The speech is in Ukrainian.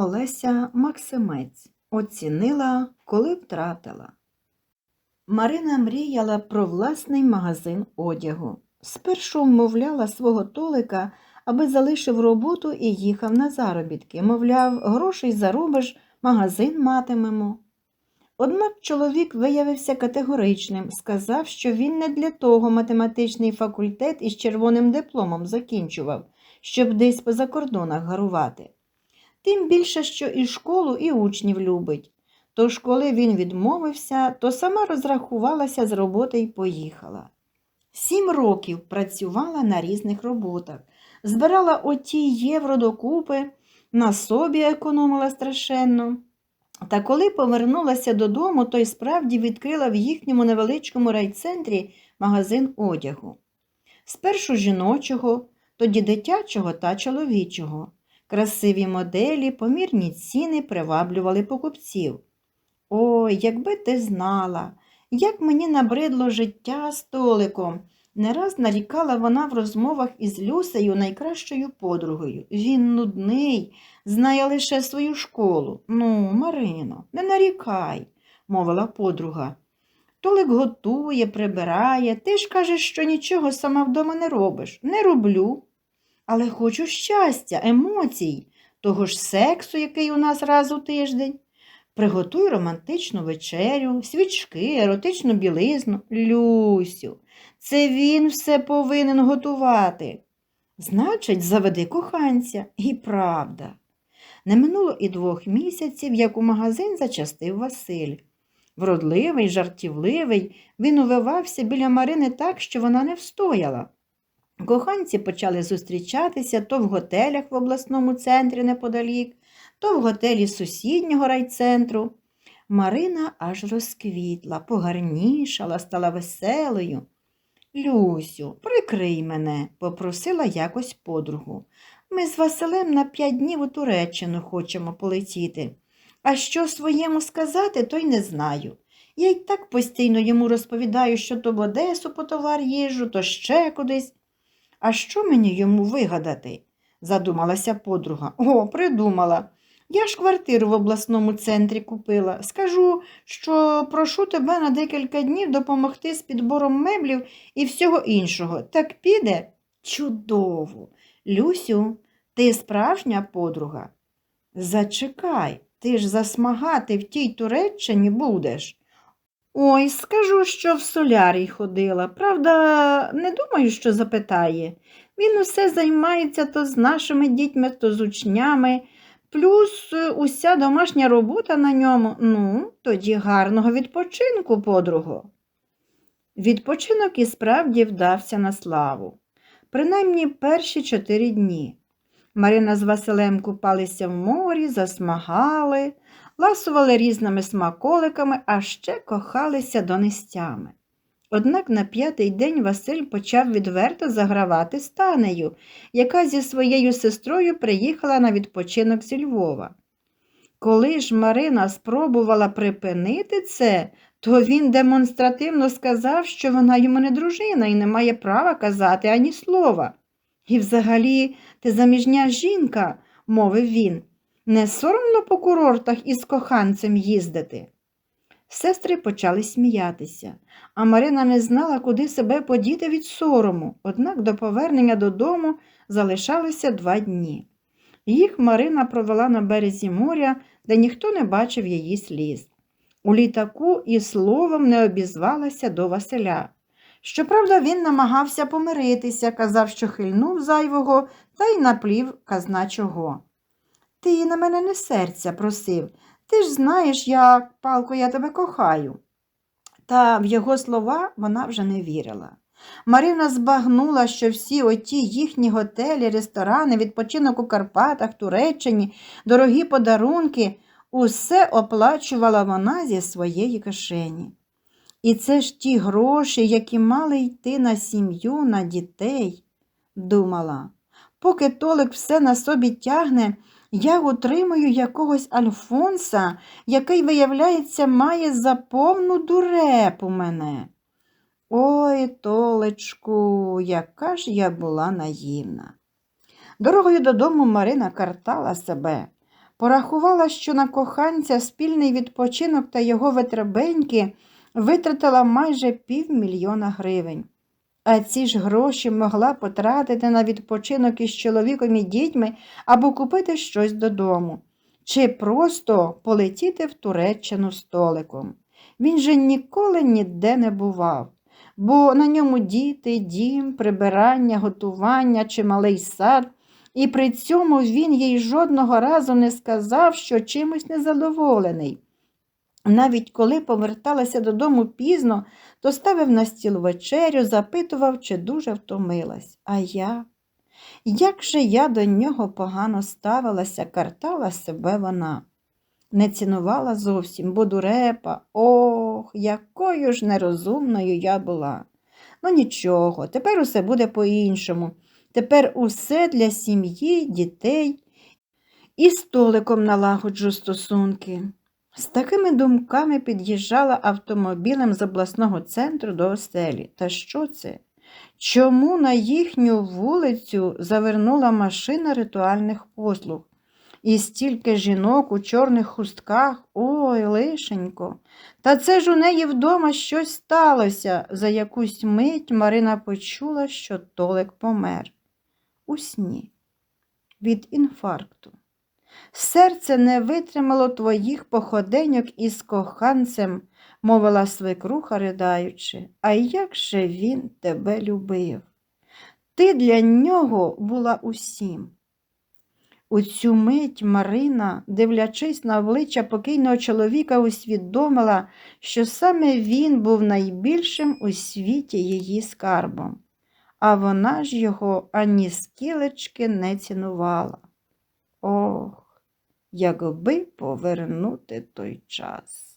Олеся Максимець оцінила, коли втратила. Марина мріяла про власний магазин одягу. Спершу вмовляла свого Толика, аби залишив роботу і їхав на заробітки. Мовляв, грошей заробиш, магазин матимемо. Однак чоловік виявився категоричним, сказав, що він не для того математичний факультет із червоним дипломом закінчував, щоб десь по закордонах гарувати. Тим більше, що і школу, і учнів любить. Тож, коли він відмовився, то сама розрахувалася з роботи і поїхала. Сім років працювала на різних роботах, збирала оті євро докупи, на собі економила страшенно. Та коли повернулася додому, то й справді відкрила в їхньому невеличкому райцентрі магазин одягу. Спершу жіночого, тоді дитячого та чоловічого. Красиві моделі, помірні ціни приваблювали покупців. Ой, якби ти знала, як мені набридло життя столиком. Не раз нарікала вона в розмовах із Люсею найкращою подругою. Він нудний, знає лише свою школу. Ну, Марино, не нарікай, мовила подруга. Толик готує, прибирає, ти ж кажеш, що нічого сама вдома не робиш. Не роблю. Але хочу щастя, емоцій, того ж сексу, який у нас раз у тиждень. Приготуй романтичну вечерю, свічки, еротичну білизну. Люсю, це він все повинен готувати. Значить, заведи коханця. І правда. Не минуло і двох місяців, як у магазин зачастив Василь. Вродливий, жартівливий, він увивався біля Марини так, що вона не встояла. Коханці почали зустрічатися то в готелях в обласному центрі неподалік, то в готелі сусіднього райцентру. Марина аж розквітла, погарнішала, стала веселою. Люсю, прикрий мене, попросила якось подругу. Ми з Василем на п'ять днів у Туреччину хочемо полетіти. А що своєму сказати, то й не знаю. Я й так постійно йому розповідаю, що то в Одесу по товар їжджу, то ще кудись. А що мені йому вигадати? задумалася подруга. О, придумала. Я ж квартиру в обласному центрі купила. Скажу, що прошу тебе на декілька днів допомогти з підбором меблів і всього іншого. Так піде? Чудово. Люсю, ти справжня подруга? Зачекай, ти ж засмагати в тій Туреччині будеш. Ой, скажу, що в солярій ходила. Правда, не думаю, що запитає. Він усе займається то з нашими дітьми, то з учнями, плюс е, уся домашня робота на ньому. Ну, тоді гарного відпочинку, подруго. Відпочинок і справді вдався на славу. Принаймні перші чотири дні. Марина з Василем купалися в морі, засмагали, ласували різними смаколиками, а ще кохалися донестями. Однак на п'ятий день Василь почав відверто загравати з Танею, яка зі своєю сестрою приїхала на відпочинок зі Львова. Коли ж Марина спробувала припинити це, то він демонстративно сказав, що вона йому не дружина і не має права казати ані слова. І взагалі ти заміжня жінка, мовив він, не соромно по курортах із коханцем їздити. Сестри почали сміятися, а Марина не знала, куди себе подіти від сорому, однак до повернення додому залишалося два дні. Їх Марина провела на березі моря, де ніхто не бачив її сліз. У літаку і словом не обізвалася до Василя. Щоправда, він намагався помиритися, казав, що хильнув зайвого та й наплів казначого. Ти на мене не серця просив, ти ж знаєш, як палко я тебе кохаю. Та в його слова вона вже не вірила. Марина збагнула, що всі оті їхні готелі, ресторани, відпочинок у Карпатах, Туреччині, дорогі подарунки, усе оплачувала вона зі своєї кишені. І це ж ті гроші, які мали йти на сім'ю, на дітей, думала. Поки Толик все на собі тягне, я утримую якогось Альфонса, який, виявляється, має за повну дурепу мене. Ой, Толечку, яка ж я була наївна. Дорогою додому Марина картала себе. Порахувала, що на коханця спільний відпочинок та його витребеньки витратила майже півмільйона гривень. А ці ж гроші могла потратити на відпочинок із чоловіком і дітьми або купити щось додому, чи просто полетіти в Туреччину столиком. Він же ніколи ніде не бував, бо на ньому діти, дім, прибирання, готування чи малий сад, і при цьому він їй жодного разу не сказав, що чимось незадоволений. Навіть коли поверталася додому пізно, то ставив на стіл вечерю, запитував, чи дуже втомилась. А я? Як же я до нього погано ставилася, картала себе вона. Не цінувала зовсім, бо дурепа, ох, якою ж нерозумною я була. Ну нічого, тепер усе буде по-іншому. Тепер усе для сім'ї, дітей і столиком налагоджу стосунки. З такими думками під'їжджала автомобілем з обласного центру до оселі. Та що це? Чому на їхню вулицю завернула машина ритуальних послуг? І стільки жінок у чорних хустках, ой, лишенько. Та це ж у неї вдома щось сталося. За якусь мить Марина почула, що Толик помер. У сні. Від інфаркту. Серце не витримало твоїх походеньок із коханцем, мовила свекруха, ridaючи, а як же він тебе любив? Ти для нього була усім. У цю мить Марина, дивлячись на обличчя покійного чоловіка, усвідомила, що саме він був найбільшим у світі її скарбом, а вона ж його ані скілечки не цінувала. Ох, якби повернути той час.